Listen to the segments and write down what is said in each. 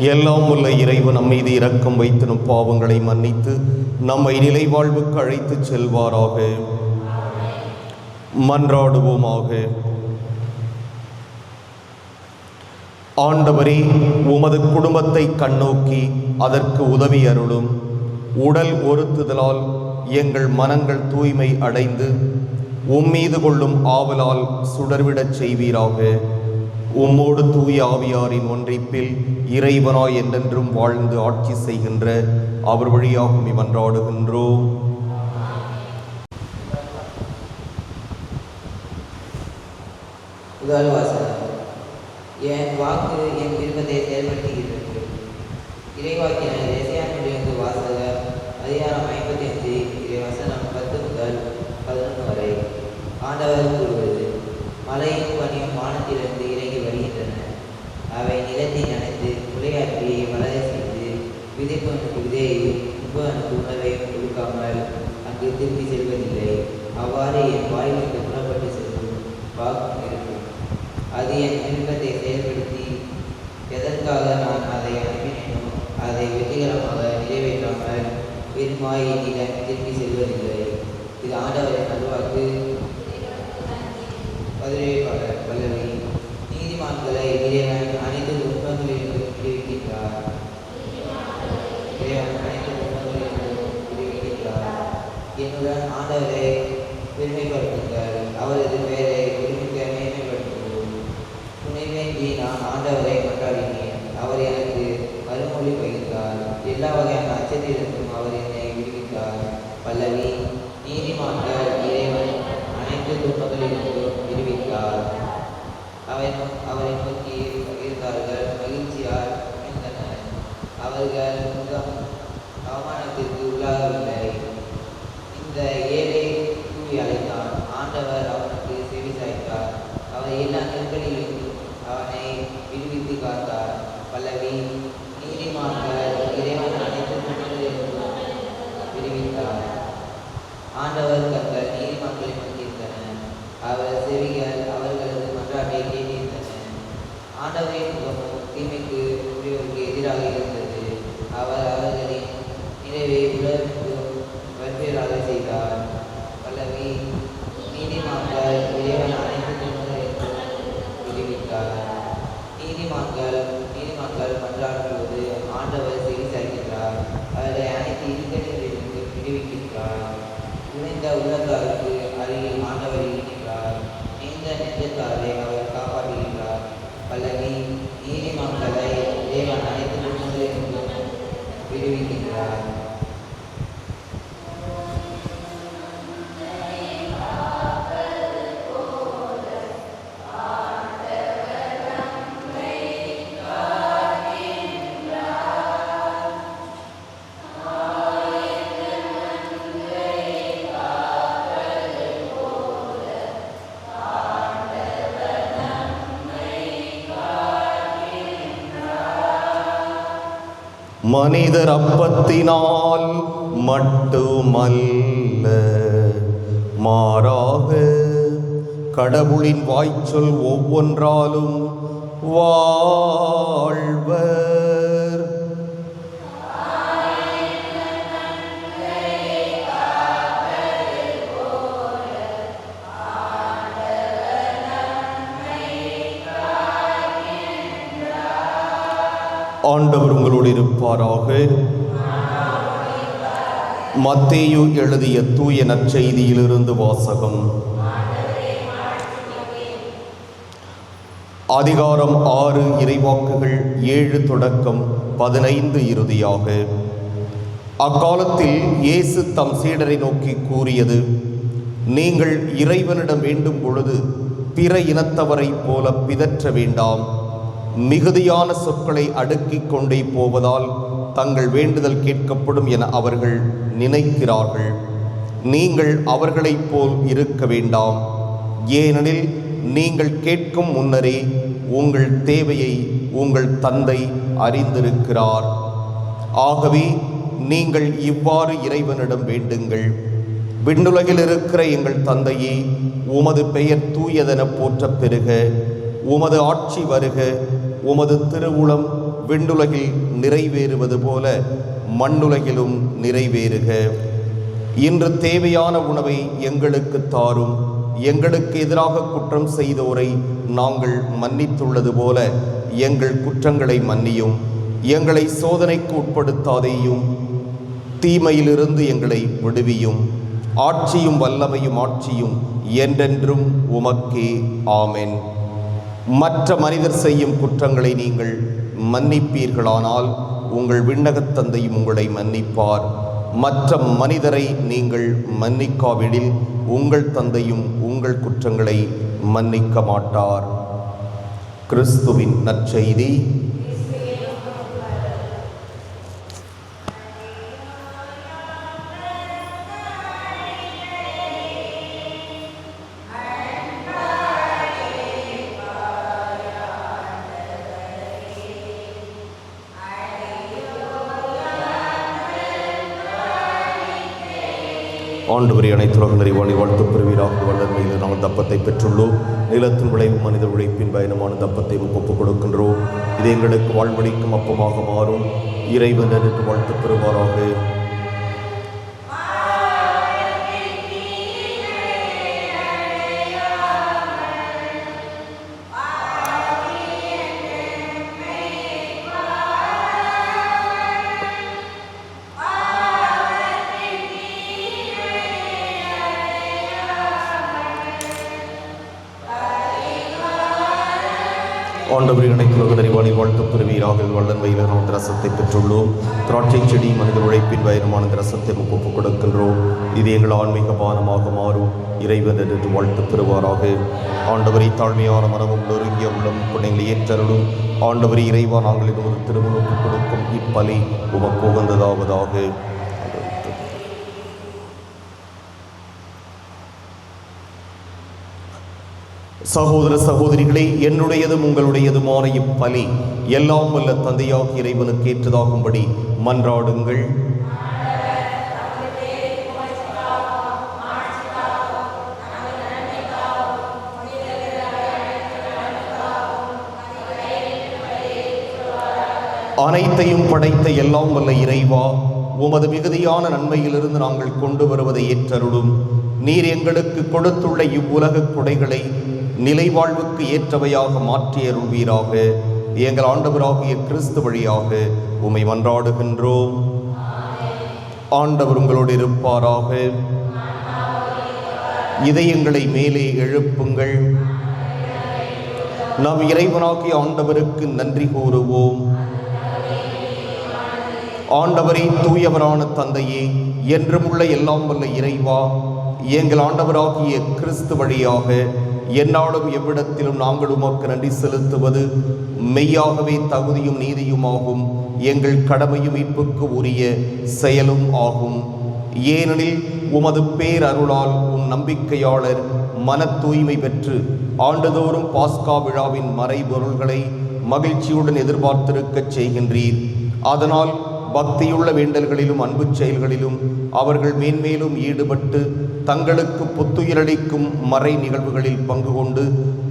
எல்லாம் உள்ள இறைவன் நம் மீது இரக்கம் வைத்து நம் பாவங்களை மன்னித்து நம்மை நிலை வாழ்வுக்கு அழைத்து செல்வாராக. மன்றாடுவோமாக. ஆண்டவரே உமது குடும்பத்தை கண்ணோக்கி அதற்கு உதவி அருளும். உடல் ஒருத்துதலால் எங்கள் மனங்கள் தூய்மை அடைந்து உம்மீது கொள்ளும் ஆவலால் சுடர்விடச் செய்வீராக. உம்மோடு தூய ஆவியாரின் ஒன்றிப்பில் இறைவனாய் என்றென்றும் வாழ்ந்து ஆட்சி செய்கின்ற அவர் வழியாகும் இவன்றாடுகின்றோம் என் வாக்கு என் விருப்பத்தை செயல்படுத்துகிறது இறைவாக்கின விதைப்பவனுக்கு விதையையும் உண்பவனுக்கு உணவையும் கொடுக்காமல் அங்கு திரும்பி செல்வதில்லை. அவ்வாறு என் வாயிலுக்கு புறப்பட்டு செல்லும் வாக்கும் இருக்கும் அது என் விருப்பத்தை செயல்படுத்தி எதற்காக நான் அதை அனுப்பினேனோ அதை வெற்றிகரமாக நிறைவேற்றாமல் பெருமாய் திரும்பி செல்வதில்லை இது ஆண்டவரின் நல்வாக்கு பதிவேற்பாளர் பல்லவி நீதிமான்களை இறைவன் அனைத்து துன்பங்களிலிருந்தும் விடுவிக்கின்றார் இறைவன் அனைத்து துன்பங்களிலிருந்தும் விடுவிக்கின்றார் என்னுடன் ஆண்டவரை பெருமைப்படுத்துங்கள் அவரது பெயரை ஒருமிக்க மேன்மைப்படுத்துவோம் துணை நான் ஆண்டவரை கொண்டாடினேன் அவர் எனக்கு மறுமொழி பகிர்ந்தார். எல்லா வகையான அச்சத்திலிருந்தும் அவர் என்னை விடுவித்தார். பல்லவி நீதிமான்கள் இறைவன் அனைத்து துன்பங்களிலிருந்தும் விடுவித்தார். அவர் அவரை நோக்கி பகிர்ந்தார்கள். மகிழ்ச்சியால் அமைந்தனர் அவர்கள் முகம் அவமானத்திற்கு உள்ளாகவில்லை. இந்த ஏழை கூவி அழைத்தான் ஆண்டவர் அவனுக்கு செவி சாய்த்தார். அவர் எல்லா பல்லவி நீதிமான்கள் இறைவன் அனைத்து துன்பங்களிலிருந்தும் விடுவித்தார் ஆண்டவர் கத்தர் நீதிமக்களை மன்னித்தனர் அவர் செவிகள் அவர்களது மன்றாட்டை கேட்டிருந்தன ஆண்டவரின் முகமும் தீமைக்கு உரியவருக்கு எதிராக இருந்தது அவர் அவர்களின் நிறைவை உலர்த்தும் வெவ்வேறாக செய்தார் பல்லவி நீதிமான்கள் இறைவன் அனைத்து துன்பங்களிலிருந்தும் விடுவித்தார் நீதிமான்கள் நீதிமான்கள் மன்றாடும்போது ஆண்டவர் செவி சாய்க்கின்றார் அவரை அனைத்து இடுக்கணிகளிலிருந்து விடுவிக்கின்றார் இந்த உள்ளத்தாருக்கு அருகில் ஆண்டவர் இருக்கின்றார் நீண்ட நெஞ்சத்தாரை அவர் காப்பாற்றுகின்றார். பல்லவி நீதிமக்களை தேவன் அனைத்து துன்பங்களிலிருந்தும் விடுவிக்கின்றார். மனிதர் அப்பத்தினால் மட்டுமல்ல. மாறாக கடவுளின் வாய்ச்சொல் ஒவ்வொன்றாலும் வா ஆண்டவர் உங்களோடு இருப்பாராக. மத்தேயு எழுதிய தூய நற்செய்தியிலிருந்து வாசகம். அதிகாரம் ஆறு இறைவாக்குகள் ஏழு தொடக்கம் பதினைந்து இறுதியாக. அக்காலத்தில் இயேசு தம் சீடரை நோக்கி கூறியது நீங்கள் இறைவனிடம் வேண்டும் பொழுது பிற இனத்தவரைப் போல பிதற்ற வேண்டாம். மிகுதியான சொற்களை அடுக்கிக் கொண்டே போவதால் தங்கள் வேண்டுதல் கேட்கப்படும் என அவர்கள் நினைக்கிறார்கள். நீங்கள் அவர்களைப் போல் இருக்க வேண்டாம். ஏனெனில் நீங்கள் கேட்கும் முன்னரே உங்கள் தேவையை உங்கள் தந்தை அறிந்திருக்கிறார். ஆகவே நீங்கள் இவ்வாறு இறைவனிடம் வேண்டுங்கள். விண்ணுலகில் இருக்கிற எங்கள் தந்தையே உமது பெயர் தூயதென போற்றப் பெறுக. உமது ஆட்சி வருக உமது திருவுளம் விண்ணுலகில் நிறைவேறுவது போல மண்ணுலகிலும் நிறைவேறுக. இன்று தேவையான உணவை எங்களுக்கு தாரும் எங்களுக்கு எதிராக குற்றம் செய்தோரை நாங்கள் மன்னித்துள்ளது போல எங்கள் குற்றங்களை மன்னியும் எங்களை சோதனைக்கு உட்படுத்தாதேயும் தீமையிலிருந்து எங்களை விடுவியும். ஆட்சியும் வல்லமையும் ஆட்சியும் என்றென்றும் உமக்கே ஆமென். மற்ற மனிதர் செய்யும் குற்றங்களை நீங்கள் மன்னிப்பீர்களானால் உங்கள் விண்ணகத் தந்தையும் உங்களை மன்னிப்பார். மற்ற மனிதரை நீங்கள் மன்னிக்காவிடில் உங்கள் தந்தையும் உங்கள் குற்றங்களை மன்னிக்க மாட்டார். கிறிஸ்துவின் நற்செய்தி. ஆண்டவரை அனைத்துலக நிறைவாணி வாழ்த்து பெறுவீராக. வல்லமையில் நாங்கள் தப்பத்தை பெற்றுள்ளோம். நிலத்தின் விளைவு மனித உழைப்பின் பயணமான தப்பத்தை ஒப்புக் கொடுக்கின்றோம். இது எங்களுக்கு வாழ்வழிக்கும் அப்பமாக மாறும். இறைவன் என்று வாழ்த்து பெறுவாராக. ஆண்டவரை அனைத்துலக நிறைவாணி வாழ்த்து பெறுவீராக வல்லன் நாம் ரசத்தை பெற்றுள்ளோம். திராட்சை செடி மனித உழைப்பின் வைரமான ரசத்தை ஒப்புக் கொடுக்கின்றோம். இது எங்கள் ஆன்மீக பானமாக மாறும். இறைவன் என்று வாழ்த்து பெறுவாராக. ஆண்டவரை தாழ்மையான மனமும் நொறுங்கிய உள்ளம் புண்ணியங்களை ஏற்றருளும். ஆண்டவரை இறைவா நாங்கள் ஒரு திருமணம் கொடுக்கும் இப்பலி உமக்கு உகந்ததாவதாக. சகோதர சகோதரிகளே என்னுடையதும் மாறையும் பலி. எல்லாம் வல்ல தந்தையாக இறைவனுக்கு ஏற்றதாகும்படி மன்றாடுங்கள். அனைத்தையும் படைத்த எல்லாம் வல்ல இறைவா உமது மிகுதியான நன்மையிலிருந்து நாங்கள் கொண்டு வருவதை ஏற்றருடும் நீர் எங்களுக்கு கொடுத்துள்ள இவ்வுலக கொடைகளை நிலைவாழ்வுக்கு ஏற்றவையாக மாற்றி அருள்வீராக. எங்கள் ஆண்டவராகிய கிறிஸ்து வழியாக உம்மை மன்றாடுகின்றோம். ஆண்டவர் உங்களோடு இருப்பாராக. இதயங்களை மேலே எழுப்புங்கள். நாம் இறைவனாகிய ஆண்டவருக்கு நன்றி கூறுவோம். ஆண்டவரே தூயவரான தந்தையே என்றும் உள்ள எல்லாம் வல்ல இறைவா எங்கள் ஆண்டவராகிய கிறிஸ்து வழியாக என்னாலும் எவ்விடத்திலும் நாங்கள் உமக்கு நன்றி செலுத்துவது மெய்யாகவே தகுதியும் நீதியுமாகும் எங்கள் கடமையும் மீட்புக்கு உரிய செயலும் ஆகும். ஏனெனில் உமது பேரருளால் உம் நம்பிக்கையாளர் மன தூய்மை பெற்று ஆண்டுதோறும் பாஸ்கா விழாவின் மறைபொருள்களை மகிழ்ச்சியுடன் எதிர்பார்த்திருக்கச் செய்கின்றீர். அதனால் பக்தியுள்ள வேண்டல்களிலும் அன்பு செயல்களிலும் அவர்கள் மேன்மேலும் ஈடுபட்டு தங்களுக்கு புத்துயிரளிக்கும் மறை நிகழ்வுகளில் பங்கு கொண்டு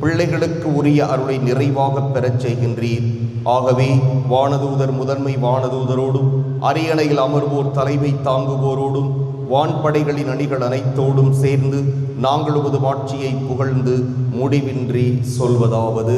பிள்ளைகளுக்கு உரிய அருளை நிறைவாக பெறச் செய்கின்றீர். ஆகவே வானதூதர் முதன்மை வானதூதரோடும் அரியணையில் அமர்வோர் தலைமை தாங்குவோரோடும் வான்படைகளின் அணிகள் அனைத்தோடும் சேர்ந்து நாங்கள் உமது ஆட்சியை புகழ்ந்து முடிவின்றி சொல்வதாவது.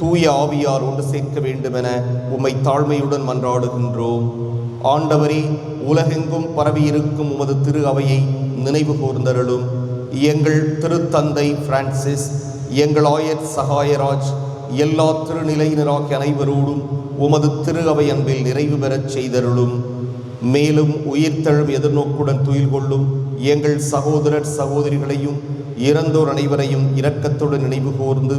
தூய ஆவியார் ஒன்று சேர்க்க வேண்டுமென உம்மை தாழ்மையுடன் மன்றாடுகின்றோம். ஆண்டவரே உலகெங்கும் பரவியிருக்கும் உமது திரு அவையை நினைவு கூர்ந்தருளும். எங்கள் திருத்தந்தை பிரான்சிஸ் எங்கள் ஆயர் சகாயராஜ் எல்லா திருநிலையினராக அனைவரோடும் உமது திரு அவை அன்பில் நிறைவு பெறச் செய்தருளும். மேலும் உயிர்த்தழும் எதிர்நோக்குடன் துயில் கொள்ளும் எங்கள் சகோதரர் சகோதரிகளையும் இறந்தோர் அனைவரையும் இரக்கத்துடன் நினைவு கூர்ந்து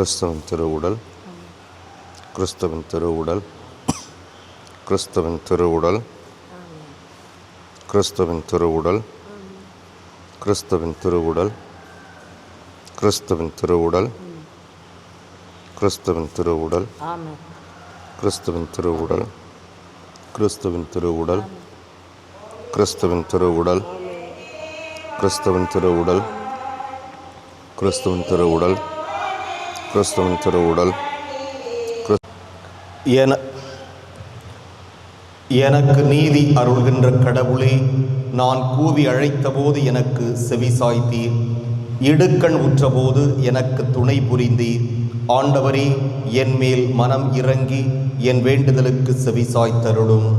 கிறிஸ்தவன் திருவுடல் கிறிஸ்தவன் திருவுடல் கிறிஸ்தவன் திருவுடல் கிறிஸ்தவன் திருவுடல் கிறிஸ்தவன் திருவுடல் கிறிஸ்தவன் திருவுடல் கிறிஸ்தவன் திருவுடல் கிறிஸ்துவின் திருவுடல் கிறிஸ்துவின் திருவுடல் கிறிஸ்துவின் திருவுடல் கிறிஸ்துவின் திருவுடல் கிறிஸ்துவின் திருவுடல் கிறிஸ்துவின் திருவுடல். என எனக்கு நீதி அருள்கின்ற கடவுளே நான் கூவி அழைத்தபோது எனக்கு செவி சாய்த்தீர். இடுக்கண் உற்றபோது எனக்கு துணை புரிந்தீர். ஆண்டவரே என் மேல் மனம் இறங்கி என் வேண்டுதலுக்கு செவி சாய்த்தருளும்.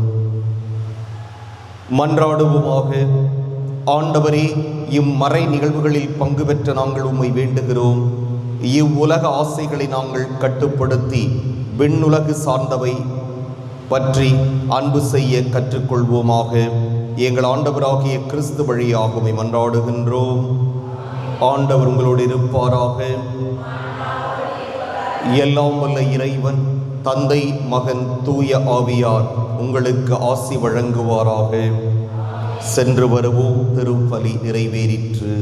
மன்றாடுவோமாக. ஆண்டவரே இம்மறை நிகழ்வுகளில் பங்கு பெற்ற நாங்கள் உம்மை வேண்டுகிறோம். இவ்வுலக ஆசைகளை நாங்கள் கட்டுப்படுத்தி விண்ணுலகு சார்ந்தவை பற்றி அன்பு செய்ய கற்றுக்கொள்வோமாக. எங்கள் ஆண்டவராகிய கிறிஸ்து வழியாகவே மன்றாடுகின்றோம் ஆண்டவர் உங்களோடு இருப்பாராக. எல்லாம் வல்ல இறைவன் தந்தை மகன் தூய ஆவியார் உங்களுக்கு ஆசி வழங்குவாராக. சென்று வருவோம் திருப்பலி நிறைவேறிற்று.